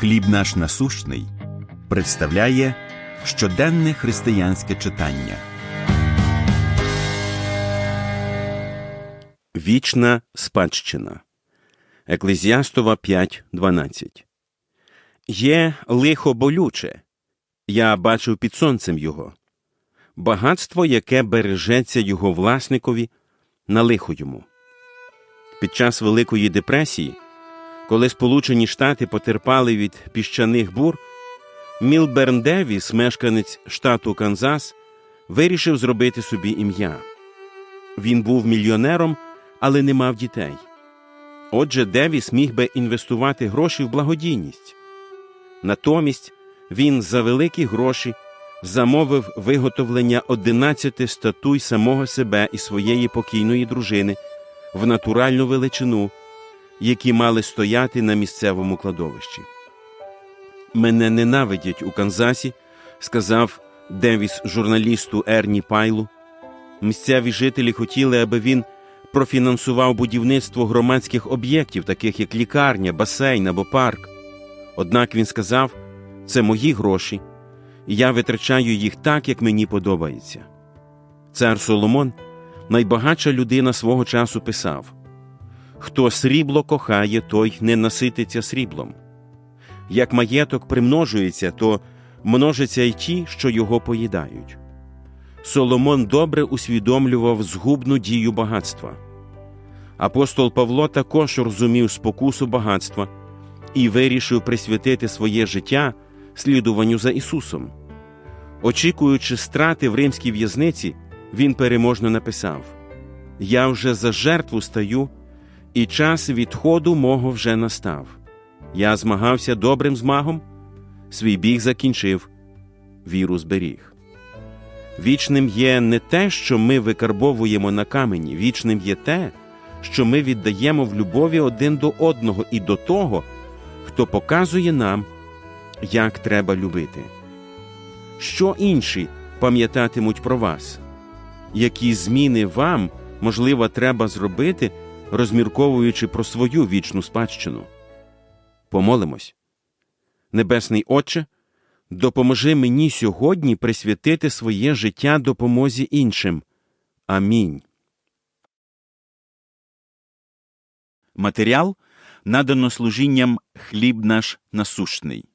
Хліб наш насущний представляє щоденне християнське читання. Вічна спадщина. Еклезіастова 5.12. Є лихо болюче. Я бачив під сонцем його. Багатство, яке бережеться його власникові, на лихо йому. Під час Великої депресії, коли Сполучені Штати потерпали від піщаних бур, Мілберн Девіс, мешканець штату Канзас, вирішив зробити собі ім'я. Він був мільйонером, але не мав дітей. Отже, Девіс міг би інвестувати гроші в благодійність. Натомість він за великі гроші замовив виготовлення 11 статуй самого себе і своєї покійної дружини в натуральну величину, які мали стояти на місцевому кладовищі. Мене ненавидять у Канзасі, сказав Девіс журналісту Ерні Пайлу. Місцеві жителі хотіли, аби він профінансував будівництво громадських об'єктів, таких як лікарня, басейн або парк. Однак він сказав, це мої гроші, і я витрачаю їх так, як мені подобається. Цар Соломон, найбагатша людина свого часу, писав Хто срібло кохає, той не насититься сріблом. Як маєток примножується, то множаться й ті, що його поїдають. Соломон добре усвідомлював згубну дію багатства. Апостол Павло також розумів спокусу багатства і вирішив присвятити своє життя слідуванню за Ісусом. Очікуючи страти в римській в'язниці, він переможно написав: Я вже за жертву стаю, і час відходу мого вже настав. Я змагався добрим змагом, свій біг закінчив, віру зберіг. Вічним є не те, що ми викарбовуємо на камені, вічним є те, що ми віддаємо в любові один до одного і до того, хто показує нам, як треба любити. Що інші пам'ятатимуть про вас, які зміни вам, можливо, треба зробити, розмірковуючи про свою вічну спадщину. Помолимось. Небесний Отче, допоможи мені сьогодні присвятити своє життя допомозі іншим. Амінь. Матеріал надано служінням Хліб наш насущний.